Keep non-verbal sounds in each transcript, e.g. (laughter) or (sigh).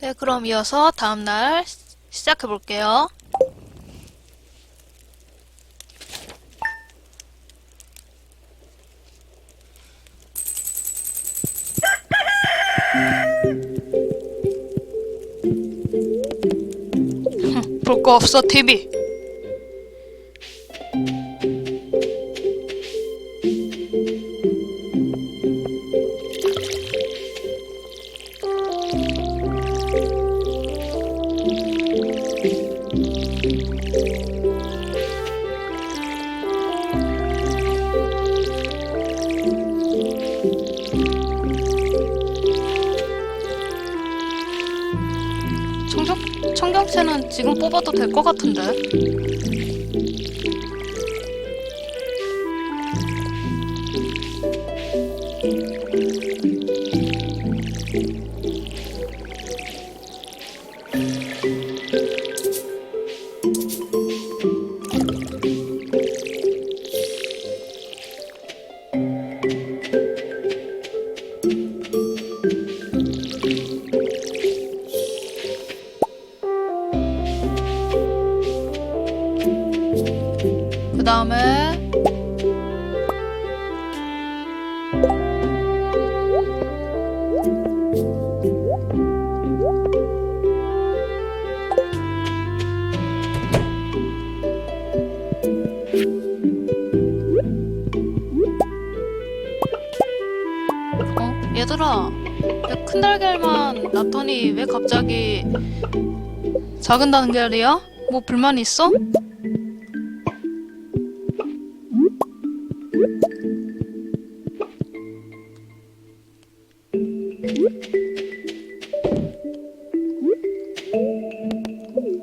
네, 그럼 이어서 다음날 시작해 볼게요. (laughs) 볼 거 없어, TV. 청경채는 지금 뽑아도 될 것 같은데. 다음에 어? 얘들아 왜 큰 달걀만 놨더니 왜 갑자기 작은 달걀이야? 뭐 불만 있어?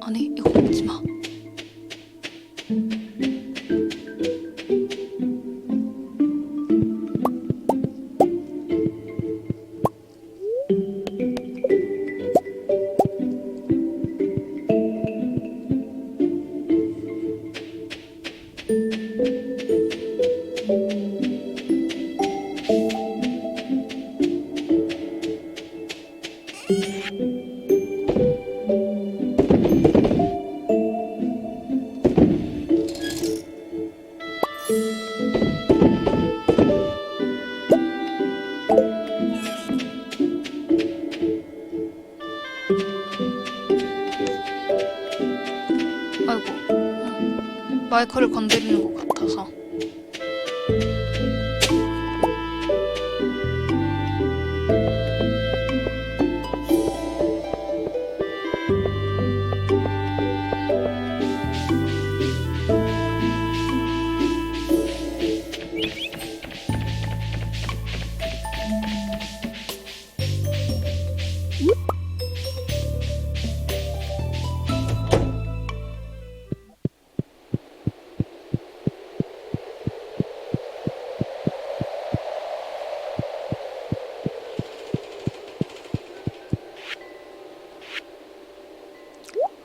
아니 이거 먹지 마. 마이크를 건드리는 것 같아서.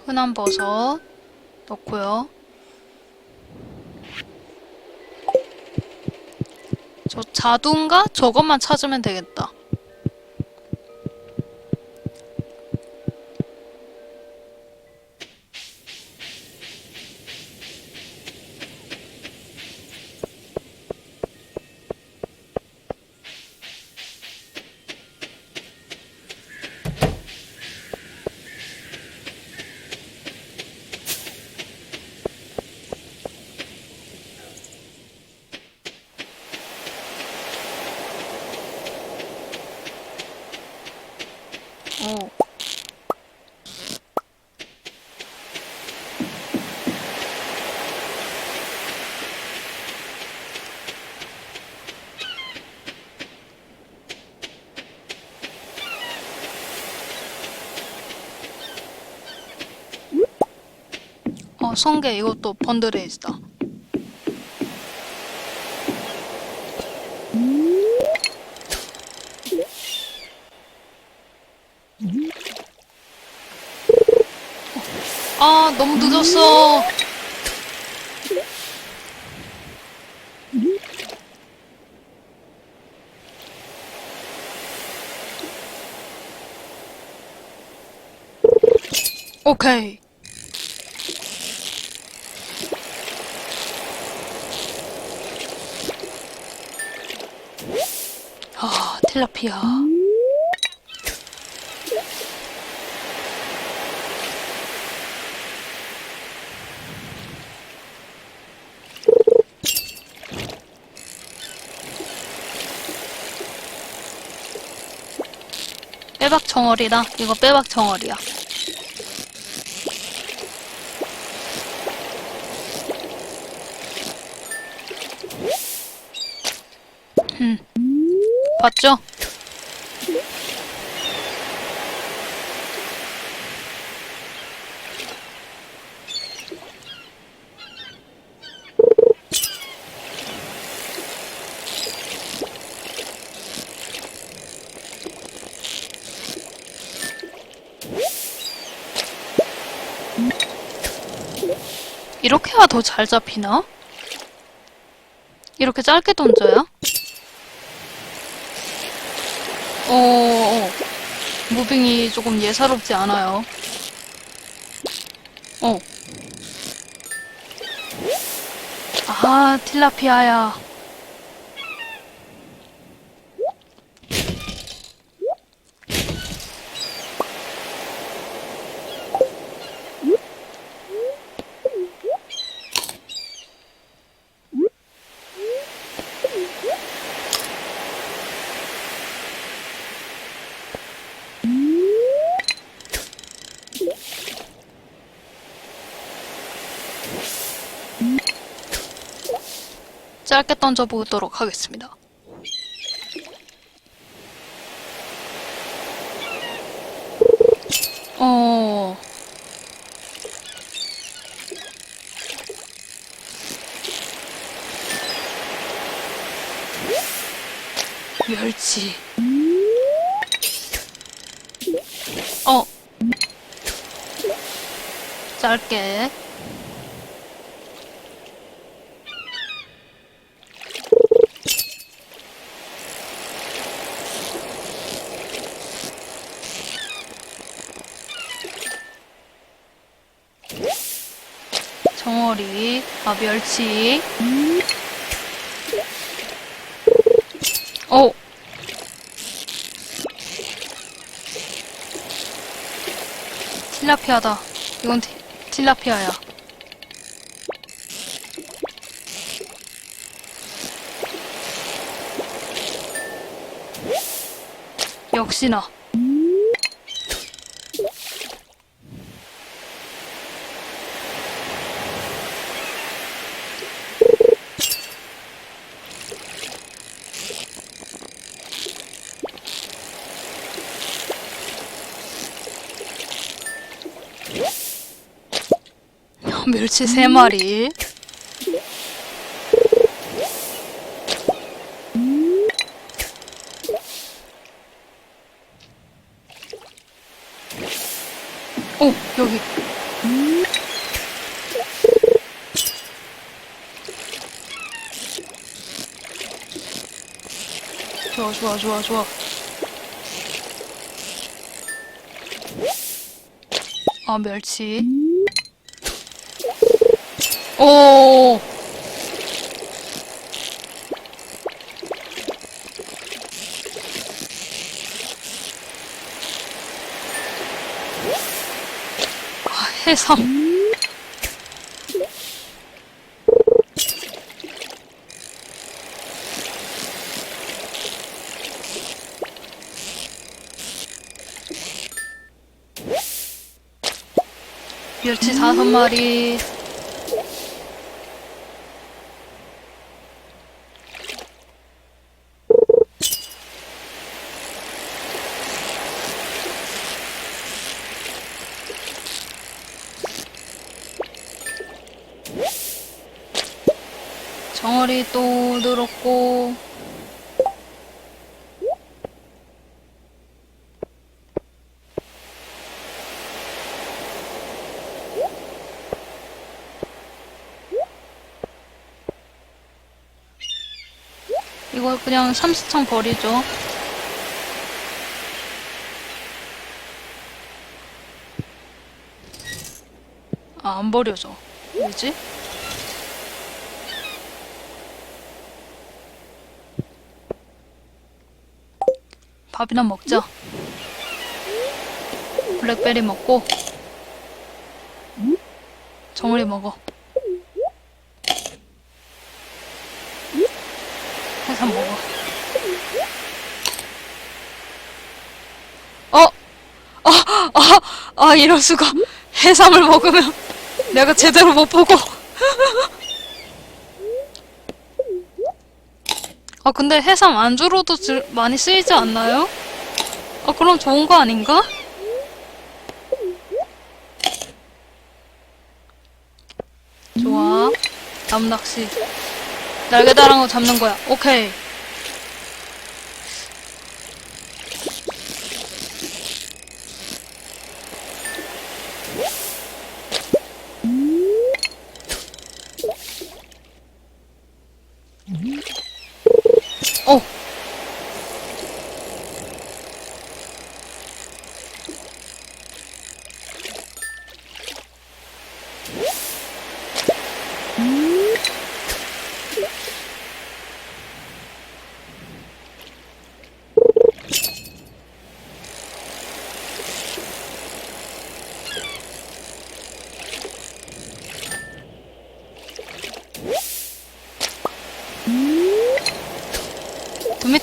흔한 버섯 넣고요. 저 자두인가? 저것만 찾으면 되겠다. 오. 어, 성게 이것도 번드레이즈다. 아, 너무 늦었어. 오케이. 아, 틸라피아. 빼박 정어리다. 이거 빼박 정어리야. 음. 봤죠? 이렇게 해야 더 잘 잡히나? 이렇게 짧게 던져야? 어, 어. 무빙이 조금 예사롭지 않아요. 어. 아, 틸라피아야. 짧게 던져보도록 하겠습니다. 어. 멸치. 어. 짧게. 정어리, 아, 멸치. 어. 틸라피아다. 이건 티, 틸라피아야. 역시나. 멸치 세 마리. 오, 여기. 좋아, 좋아, 좋아, 좋아. 아, 멸치. 오. 아, 해삼. 멸치 다섯 마리. 정어리 또 늘었고 이거 그냥 삼시창 버리죠. 아, 안 버려져. 왜지? 밥이나 먹자. 블랙베리 먹고 정우리 먹어. 해삼 먹어. 어! 아, 아, 아, 이럴 수가. 해삼을 먹으면 내가 제대로 못 보고. 아, 근데 해삼 안주로도 질- 많이 쓰이지 않나요? 아, 그럼 좋은 거 아닌가? 좋아. 다음 낚시. 날개 달은 거 잡는 거야. 오케이.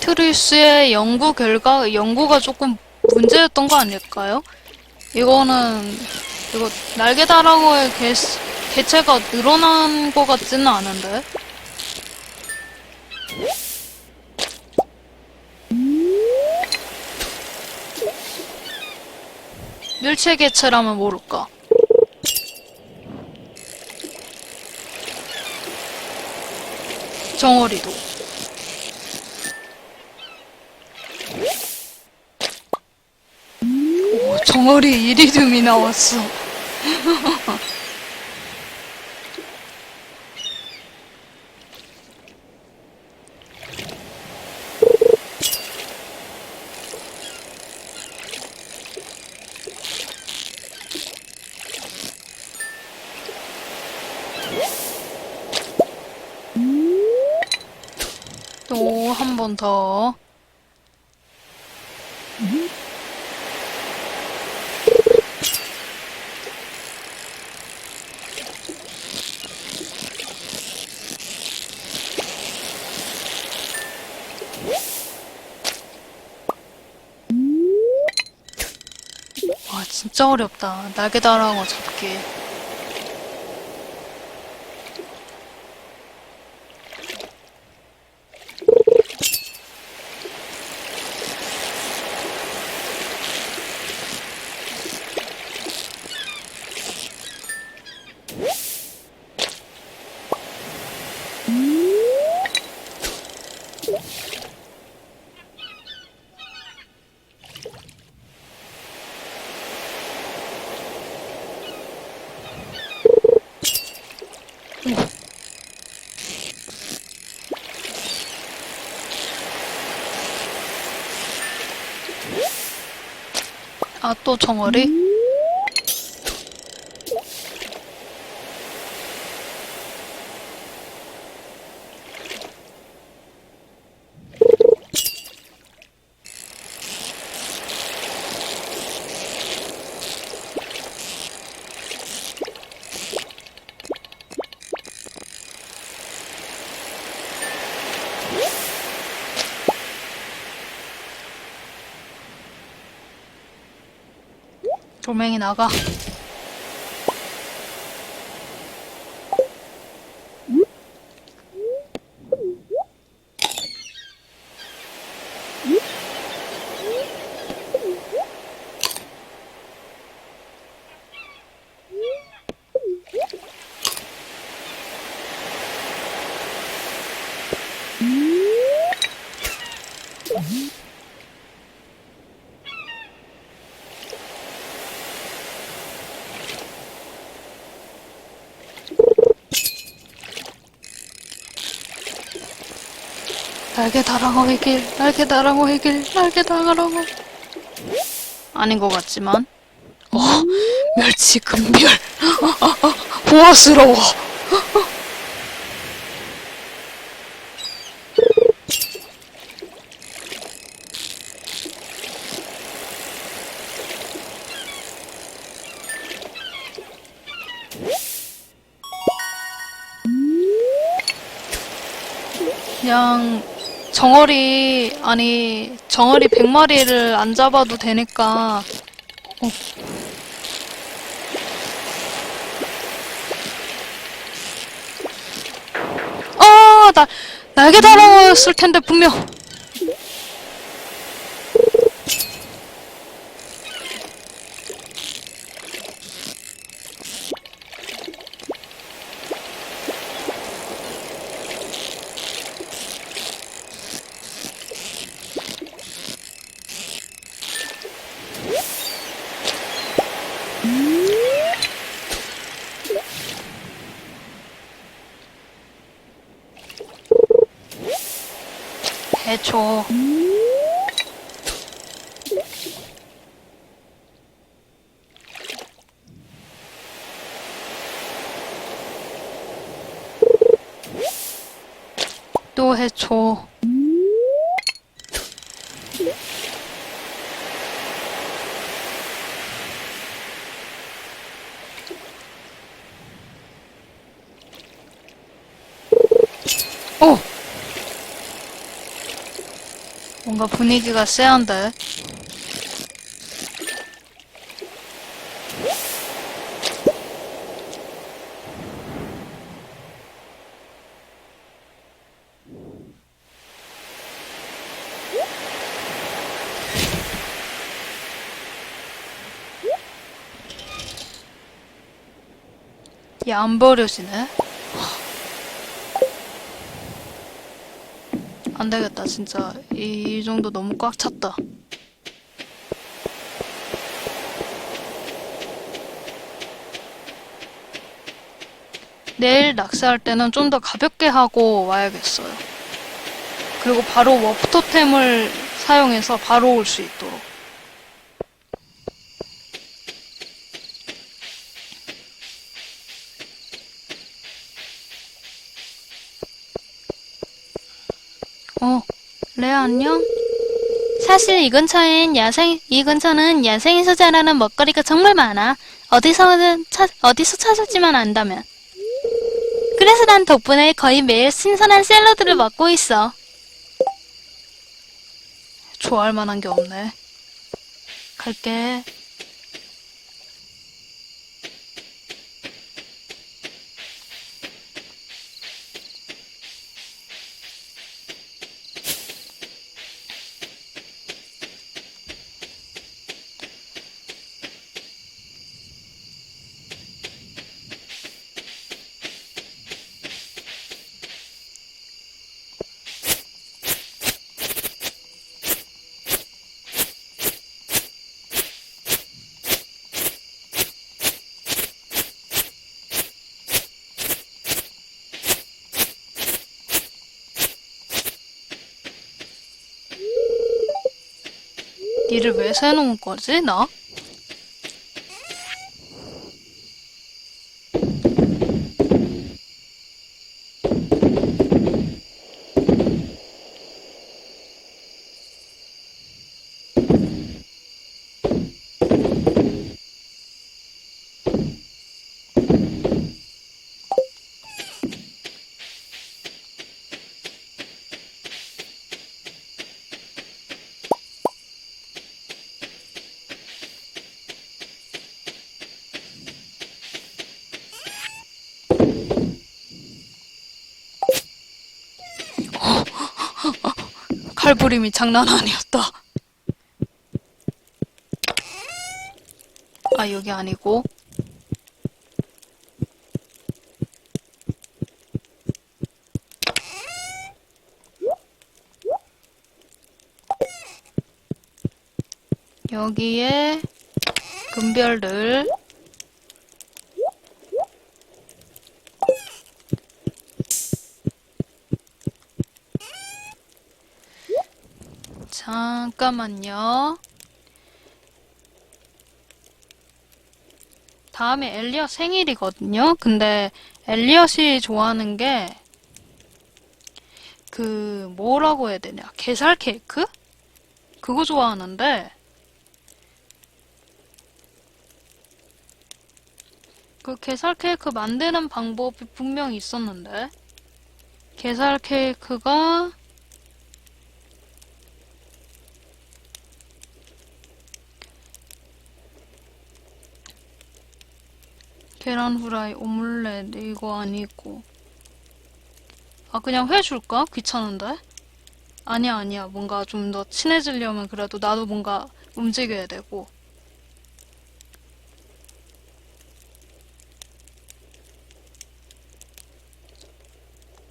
도미트리우스의 연구 결과, 연구가 조금 문제였던 거 아닐까요? 이거는, 이거, 날개다랑어의 개, 개체가 늘어난 것 같지는 않은데? 밀체 개체라면 모를까? 정어리도. 정어리 이리듐이 나왔어. 또 한 번 더. 와, 진짜 어렵다. 날개 달아거 잡기. 아, 또 정어리? 조명이 나가. 날개 다랑어의 길, 날개 다랑어의 길, 날개 다랑어. 아닌 것 같지만. 어, 멸치 금별. 보아스러워. 정어리 아니 정어리 100마리를 안 잡아도 되니까 어. 아, 나 날개 달았을 텐데 분명. 해초. 또 해초. 뭔가 분위기가 쎄한데. 얘 안 버려지네. 안 되겠다, 진짜. 이, 이 정도 너무 꽉 찼다. 내일 낚시할 때는 좀 더 가볍게 하고 와야겠어요. 그리고 바로 워프토템을 사용해서 바로 올 수 있도록. 어, 레아 안녕? 사실 이 근처엔 야생, 이 근처는 야생에서 자라는 먹거리가 정말 많아. 어디서든 찾, 어디서 찾았지만 안다면. 그래서 난 덕분에 거의 매일 신선한 샐러드를 먹고 있어. 좋아할 만한 게 없네. 갈게. 니를 왜 세놓은 거지, 나? 칼부림이 장난 아니었다. 아, 여기 아니고. 여기에 금별들 잠깐만요. 다음에 엘리엇 생일이거든요. 근데 엘리엇이 좋아하는 게 그 뭐라고 해야 되냐? 게살 케이크? 그거 좋아하는데 그 게살 케이크 만드는 방법이 분명히 있었는데 게살 케이크가 계란 후라이, 오믈렛 이거 아니고. 아 그냥 회 줄까? 귀찮은데? 아니야 아니야. 뭔가 좀 더 친해지려면 그래도 나도 뭔가 움직여야 되고.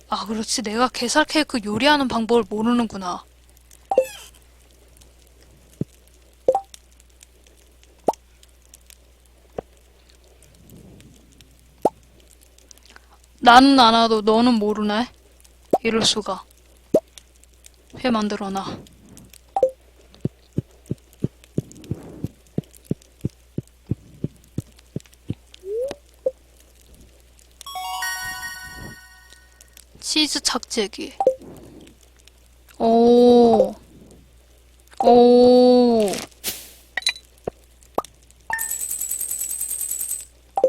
아 그렇지. 내가 게살 케이크 요리하는 방법을 모르는구나 나는 안 와도 너는 모르네? 이럴 수가. 회 만들어놔. 치즈 착재기. 오. 오.